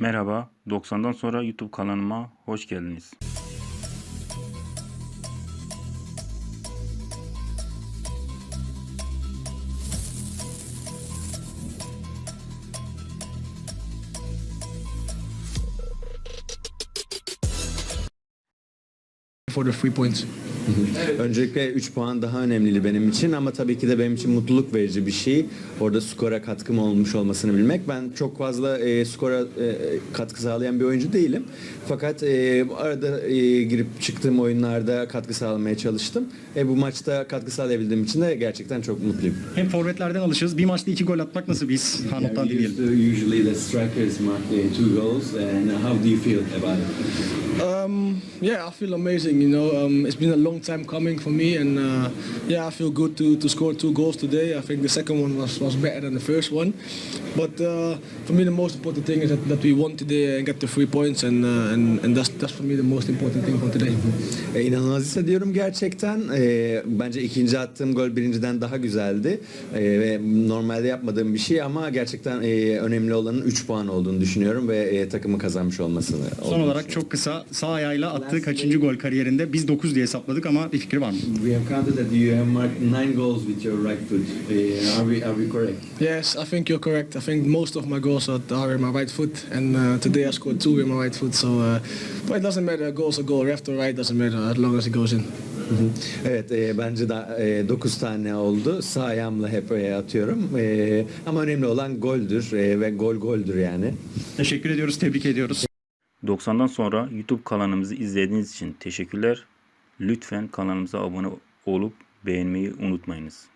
Merhaba, 90'dan sonra YouTube kanalıma hoş geldiniz. for the three points. Öncelikle 3 puan daha önemliydi benim için ama tabii ki de benim için mutluluk verici bir şey. Orada skora katkım olmuş olmasını bilmek. Ben çok fazla e, skora e, katkı sağlayan bir oyuncu değilim. Fakat e, arada e, girip çıktığım oyunlarda katkı sağlamaya çalıştım. E, bu maçta katkı sağlayabildiğim için de gerçekten çok mutluyum. Hem forvetlerden alışırız. Bir maçta iki gol atmak nasıl bir his? Hanut'tan dinleyelim. Usually the strikers mark two goals and how do you feel about it? Um, yeah, I feel amazing. You know, um, it's been a long time coming for me, and uh, yeah, I feel good to, to score two goals today. I think the second one was, was better than the first one, but uh, for me the most important thing is that, that we won today and get the three points, and uh, and, and that's that's for me the most important thing for today. E, inanılmaz hissediyorum gerçekten. E, bence ikinci attığım gol birinciden daha güzeldi. E, ve normalde yapmadığım bir şey ama gerçekten e, önemli olanın 3 puan olduğunu düşünüyorum ve e, takımı kazanmış olmasını. Son olarak çok kısa sağ ayağıyla attığı kaçıncı gol kariyerinde? Biz 9 diye hesapladık ama bir fikri var mı? We have counted that you have marked nine goals with your right foot. Uh, are we are we correct? Yes, I think you're correct. I think most of my goals are, are with my right foot, and uh, today I scored two with my right foot. So, uh, but it doesn't matter. Goals a goal, left or right doesn't matter as long as it goes in. Evet e, bence de 9 tane oldu. Sağ ayağımla hep e, atıyorum. E, ama önemli olan goldür e, ve gol goldür yani. Teşekkür ediyoruz, tebrik ediyoruz. 90'dan sonra YouTube kanalımızı izlediğiniz için teşekkürler. Lütfen kanalımıza abone olup beğenmeyi unutmayınız.